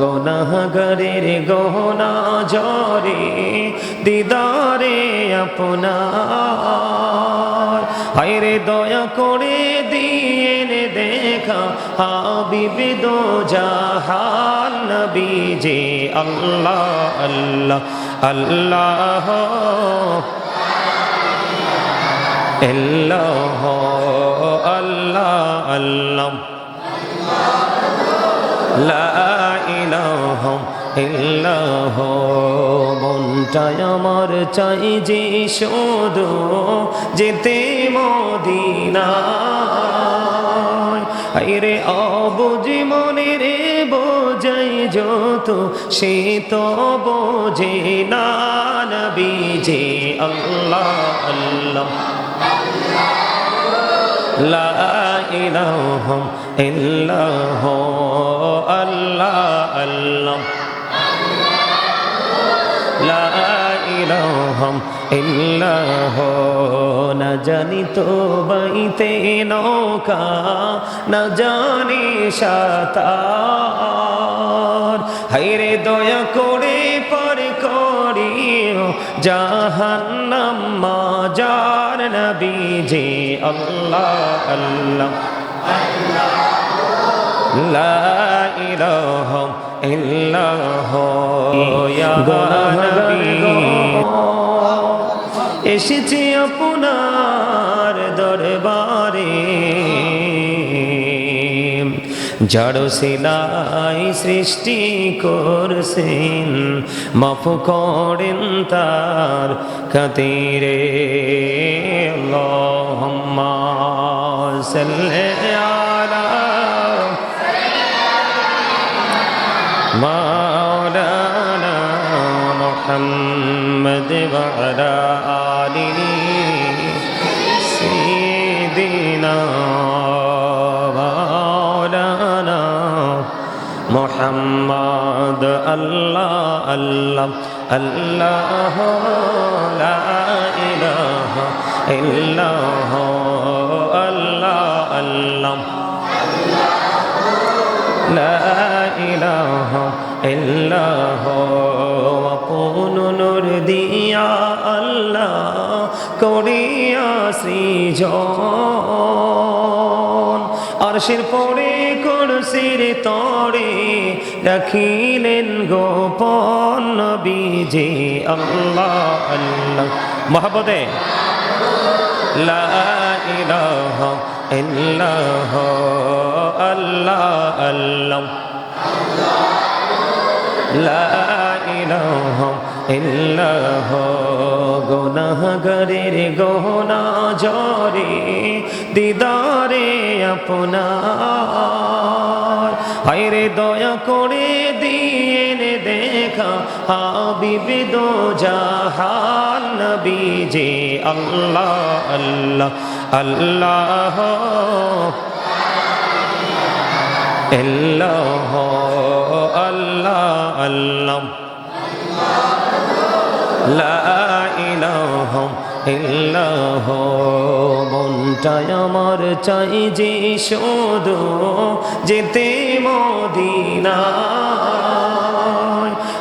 গনাহগারের গহনা জরে দিদারে আপনার। হায়রে দয়া করে দিয়ে দেখা হাবিবে দো জাহান নবী যে আল্লাহ আল্লাহ আল্লাহ। আল্লাহ আল্লাহ আল্লাহ। লা ইল্লাহ মনটায় আমার চাই যে শুধু যেতে মদিনায়। আইরে অবুঝি মনে রে বোঝাই যত, সে তো বোঝে না যে আল্লাহ আল্লাহ। ইলাহা ইল্লাহ আল্লাহ আল্লাহ লা ইলাহা ইল্লাহ না জানি তো বাইতে নৌকা না জানি সাতার হাইরে দয়া করে পর করিও জাহান্নাম মাজার নবী যে আল্লাহ আল্লাহ। লা ইলাহা ইল্লাহ ইয়া নবী। এসেছি আপনার দরবারে। জড় সিলাই সৃষ্টি করছেন মাফ করেন তার খাতিরে আল্লাহুম্মা সাল্লি আলা مولانا محمد وعلى آله سيدنا محمد الله الله الله لا إله إلا هو الله الله لا إله إلا هو وقول نور দিয়া আল্লাহ করিয়া সৃজন আরশের পরে করসির তরে রাখিলেন গোপন নবীজি আল্লাহ আল্লাহ। মহাবদে লা ইলাহা আল্লাহ আল্লাহ। লা ইল্লাহ, গুনাহগারের গহনা জরে, দিদারে আপনার। হায়রে দয়া করে দিয়ে দেখা, হাবিবে দো জাহান নবী যে আল্লাহ আল্লাহ আল্লাহ। আল্লাহ আল্লাহ। লা ইলাহা ইল্লাহ মনটায় আমার চাই যে শুধু যেতে মদিনায়।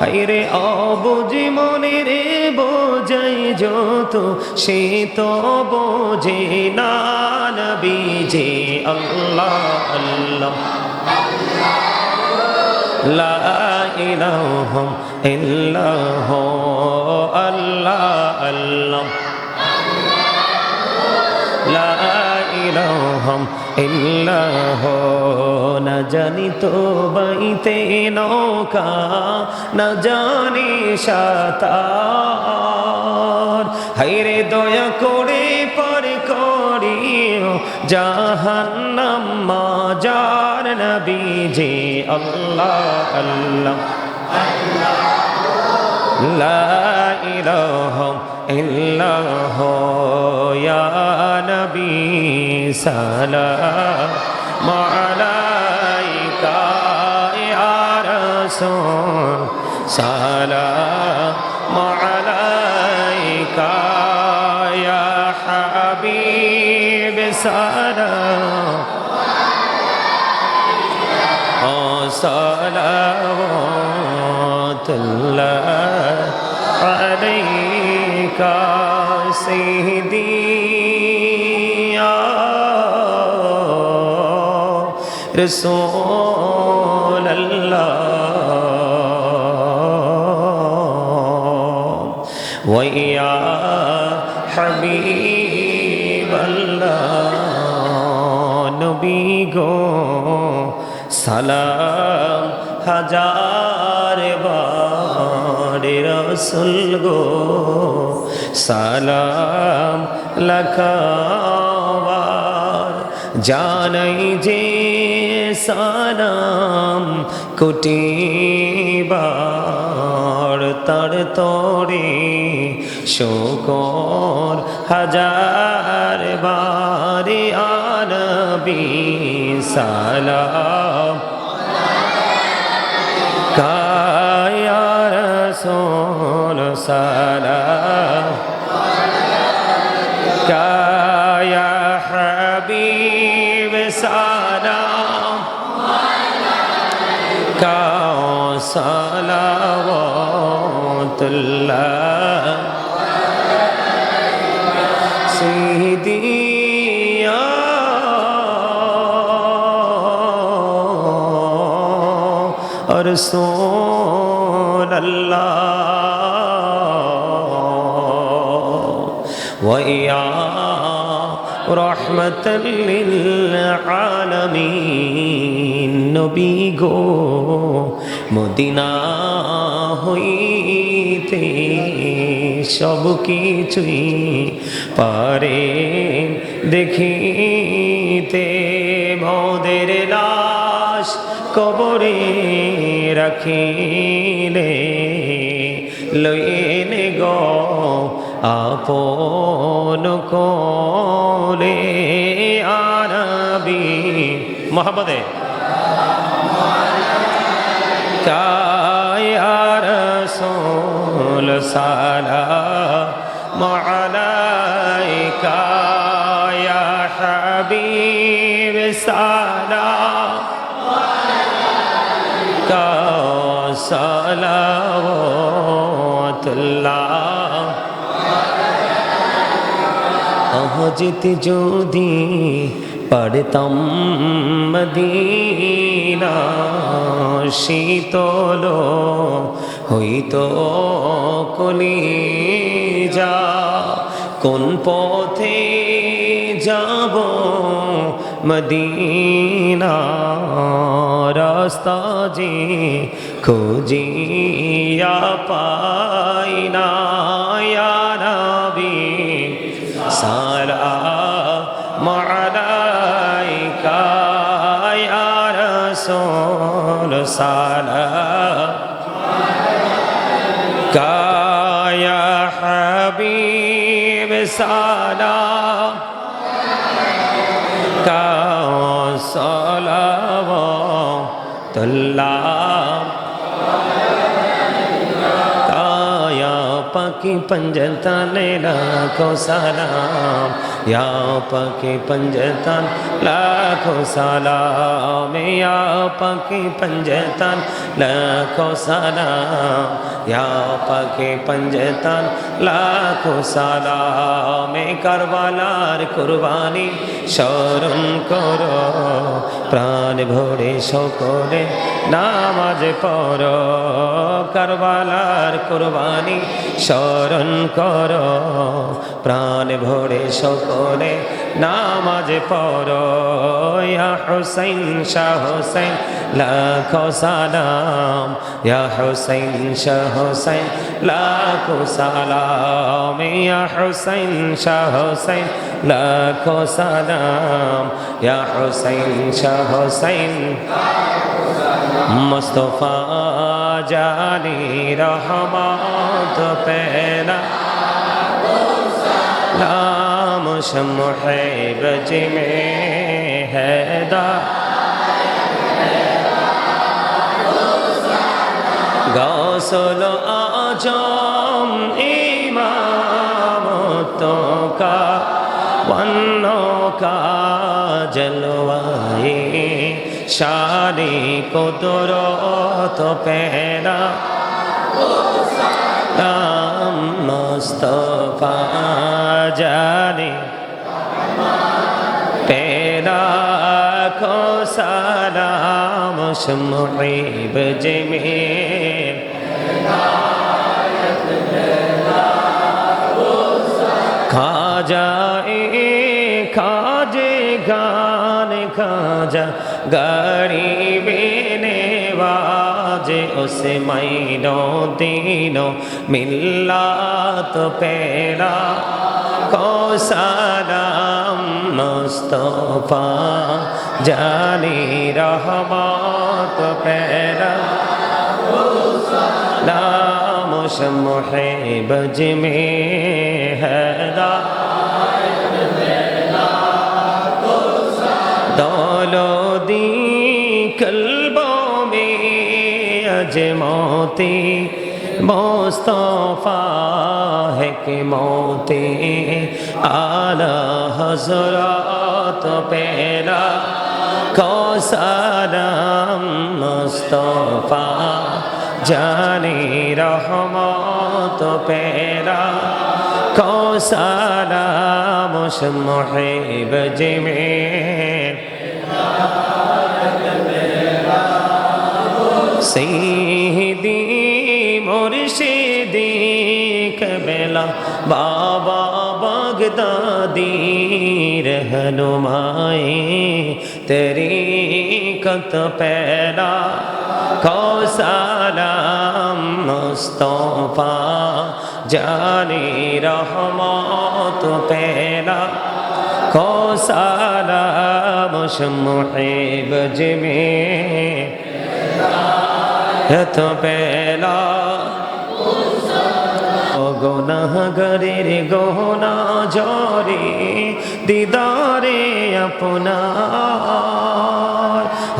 আইরে অবুঝি মনে রে বোঝাই যত, সে তো বোঝে না যে আল্লাহ আল্লাহ। লা ইলাহা ইল্লাহ আল্লাহ আল্লাহ। লা ইলাহা ইল্লাহ। না জানি তো বাইতে নৌকা, না জানি সাতার। হাইরে দয়া করে পর জাহান্নাম মাজার নবী, যে আল্লাহ আল্লাহ। লা ইলাহা ইল্লাহ ইয়া নবী, সালাম আলাইকা, ইয়া রাসূল, সালাম سلام صلوات الله عليك سيدي. يا رسول الله. সালাম হাজার বারে রসুল গো। সালাম লখাবার জানাই যে সালাম কুটিবার তার তরে শোকর হাজার বারে। আনবি সালাম। কায়া রসুল সালাম। সালাম। সালাওয়াতুল্লাহ। সিদিয়া رسول الله ويا رحمة للعالمين নবী গো মদিনা হইতে সব কিছুই পারে দেখিতে মোদের লাশ কবরে রাখিলে লইন গো আপন কোলে আরবি। মোহাম্মদে কায়া রসুল সালা মালাইকা ইয়া হাবিব সালাওয়াতুল্লাহ আহজিত যদি পড়তাম মদিনা শীতল হইতো কলি যা কোন পথে যাব? মদিনা রাস্তা যে খুঁজিয়া পাই না নবী, সারা মালাইকা রাসূল সালা কায়া হাবিব। সারা কালাম তুল্লাম। কায়া পাখি পঞ্জতালে লাখো সালাম। ইয়া পাখি পঞ্জতান লাখো সালাম। ইয়া পাখি পঞ্জতান লাখো সালাম। یا پاک پنجتن لاکھو سلام کربলার কুরবানি স্মরণ করো প্রাণ ভরে সকলে নামাজ পড়ো করবালার কুরবানি স্মরণ করো প্রাণ ভরে সকলে নামাজ পড়, ইয়া হুসাইন, শাহ হুসাইন, লাখো সালাম। হুসাইন, শাহ হুসাইন, লাখো সালাম। হুসাইন, শাহ হুসাইন, লাখো সালাম। হুসাইন, শাহ হুসাইন, মুস্তফা জানি রহমত পেলা। नाम मौसम है बज में है दा गौसल आजम इमामतों का वनों का जलवाए शारी को दुरत पैरा राम मुस्तफा জানি। পেরা খো সালাম মুহিব জমির খাজা এ খাজে গান খাজা গরিবে নেওয়াজে উসে মাইনো দিনো মিল্লাত পেরা کو سلام مصطفیٰ جانی رحمت پیرا۔ نام شمح بج میں دولو دی میں اجموتی মোস্তফা হেকে মোতে আলা হজরত পেরা কসালাম মোস্তফা জানি রহমত পেরা কসালাম মুহেব জিমে সেই खुदादी रहनुमाए तेरी कत पैरा कौसाराम मुस्तफा जानी रहमत पैरा कौसाराम शमुहेब जिमे तो पहला গুনাহগারের গহনা জরে দিদারে আপনার।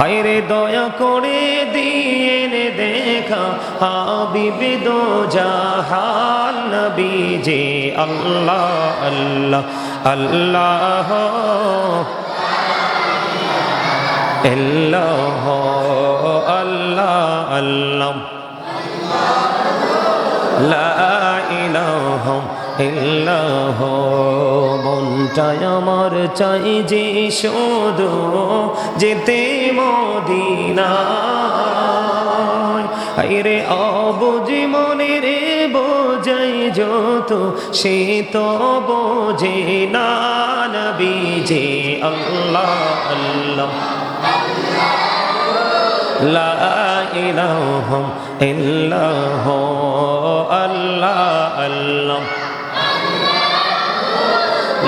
হায়রে দয়া করে দিয়ে নে দেখা, হাবিবি দো জাহান নবী যে আল্লাহ আল্লাহ আল্লাহ। ইল্লাহ আল্লাহ আল্লাহ। লা ইল্লাহ মনটায় আমার চাই যে শুধু যেতে মদিনা আইরে অবুঝি মনে রে বোঝাই যত, সে তো বোঝে না যে আল্লাহ আল্লাহ। لا ইলাহম ইল্লাহ আল্লাহ আল্লাহ।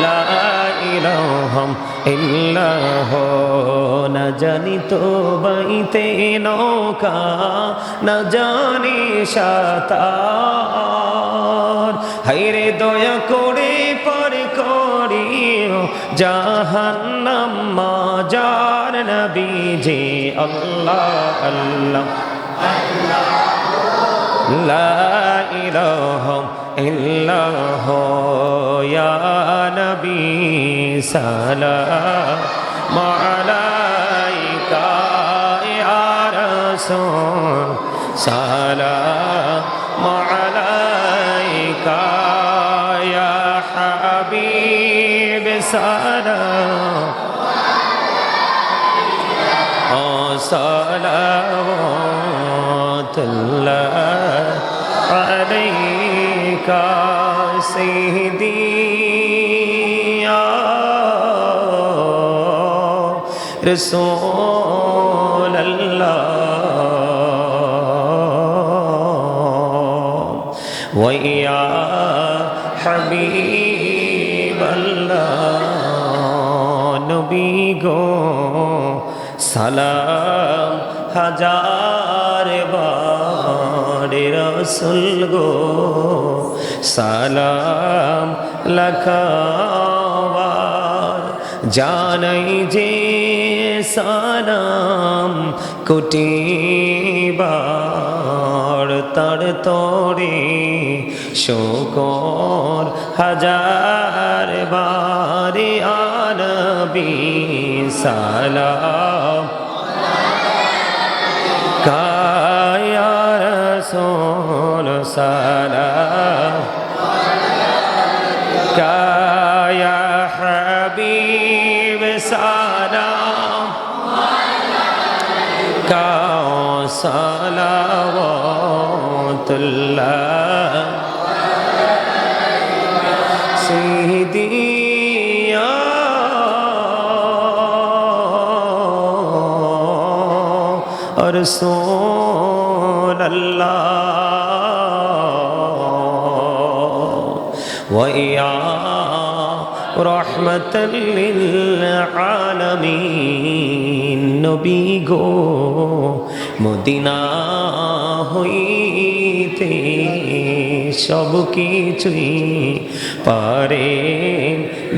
লা ইলাহম ইল্লাহ না জানি তো বাইতে নৌকা, না জানি সাতার। হাইরে দয়া কর জাহান্নাম মাজার নবী, যে আল্লাহ আল্লাহ। লা ইলাহা ইল্লাহ ইয়া নবী সালাম। আলাইকা ইয়া রাসূল সালাম। সারা ও সালাওয়াতুল্লাহ আলাইকা সাইয়্যিদিয়া রাসূল সালাম হাজার বার রসুল গো। সালাম লখাবার জানাই যে সালাম কোটিবার তার তরে শোকর হাজার বারে আনবি। সালাম الرسول سلام. يا حبيب سلام. عليك صلوات الله. سيدي رسول الله. رحمة للعالمين নবী গো মদিনা হইতে সব কিছুই পারে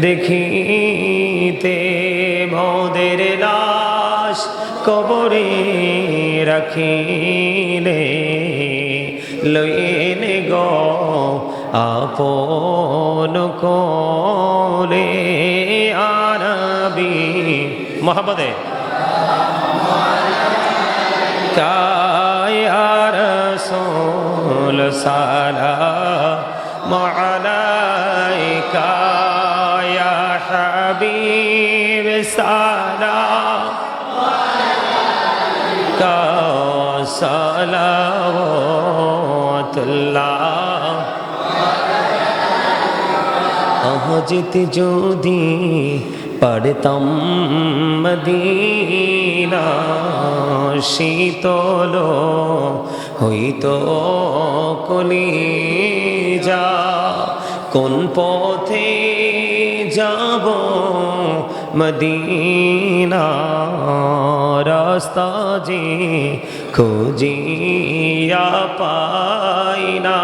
দেখিতে মোদের লাশ কবরে রাখিলে লইনে গো আপন কোলে আরবি মোহাম্মদে রসুল সালা মালাইকা হাবিব সালা সালা তুল্লা যেতে যদি পারতাম মদিনা, শীতল হইত কলি যা কোন পথে যাব মদিনা? রাস্তা যে খুঁজিয়া পাইনা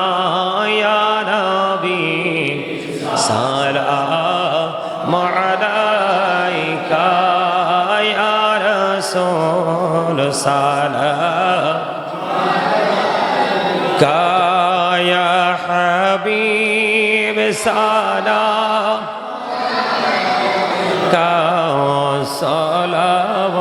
সালাম সালাম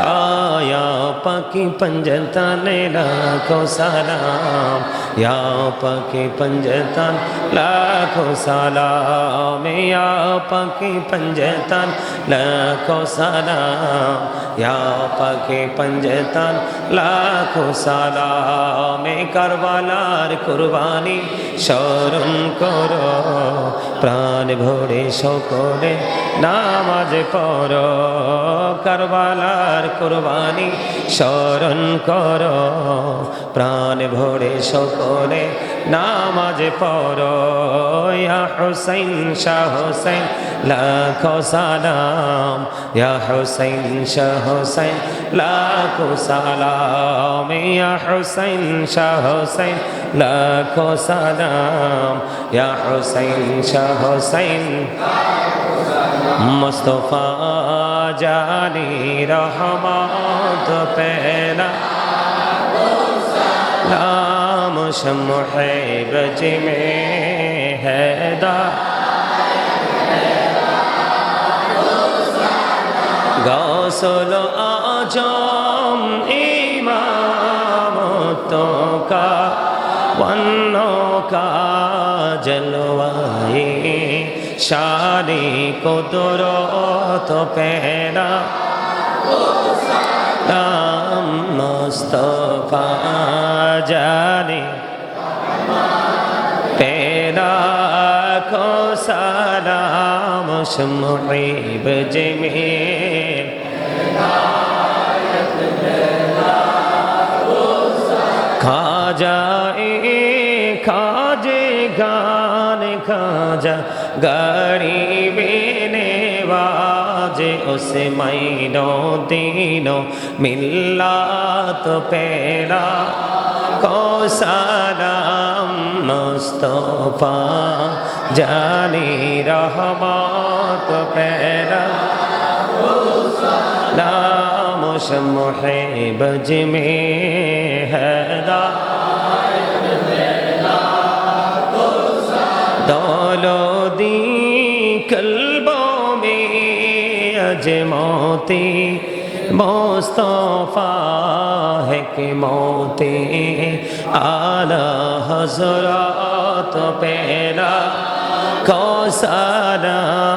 কায়া পাখি পঞ্জতানে রাখো সালাম। ইয়া পাকি পঞ্জতান লাখো সালাম ইয়া পাকি পঞ্জতান লাখো সালাম ইয়া পাকি পঞ্জতান লাখো সালাম কারবালার কুরবানি স্মরণ করো প্রাণ ভরে সকলে নামাজ পড়ো কারবালার কুরবানি স্মরণ কর প্রাণ ভরে সকলে নামাজ পড়ো, ইয়া হুসাইন, শাহ হুসাইন, লাখো সালাম, ইয়া হুসাইন, শাহ হুসাইন, লাখো সালাম, ইয়া হুসাইন, শাহ হুসাইন, লাখো সালাম, ইয়া হুসাইন, শাহ হুসাইন। মুস্তফা জানি রহমত পেলা। शमहे ब्रज में हैदा गौसल आजम इमामतों का वन्नों का जलवाए शादी को दुरो तो पहना মুস্তফা জানি তেরা কো সালাম শমীব জিমে খা যায় খাজে গা খাজা গরিবে নেওয়াজে ওসে মাইনো দিনো মিল্লাত পেরা কোসারাম মুস্তফা, জানি রহমত পেরা নাম শমহে বজ মে হদা। دی کلبوں میں اج موتی مصطفیٰ ہے کہ موتی اعلی حضرات پہلا کو سارا